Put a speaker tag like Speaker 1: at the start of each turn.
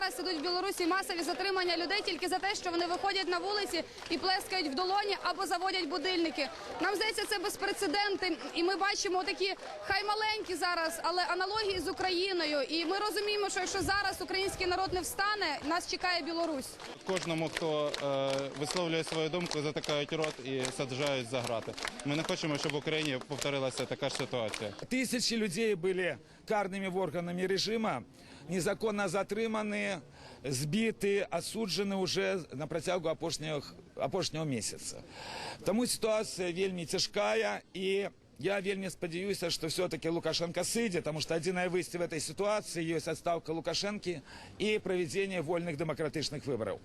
Speaker 1: зараз ідуть в Білорусі масові затримання людей тільки за те, що вони виходять на вулиці і плескають в долоні або заводять будильники. Нам здається, це безпрецеденти, і ми бачимо такі хай маленькі зараз, але аналогії з Україною. І ми розуміємо, що якщо зараз український народ не встане, нас чекає Білорусь.
Speaker 2: Кожному, хто е, висловлює свою думку, затикають рот і саджають за грати. Ми не хочемо, щоб в Україні повторилася така ж ситуація.
Speaker 3: Тысячи людей были карными органами режима, незаконно затримані, збиті, осуджені уже на протягу опошнього, опошнього місяця. Тому ситуація вельми тяжка і я вельми сподіваюся, що все-таки Лукашенко сидить, тому що єдине вийти в этой ситуації є відставка Лукашенки і проведення вольних демократичних виборів.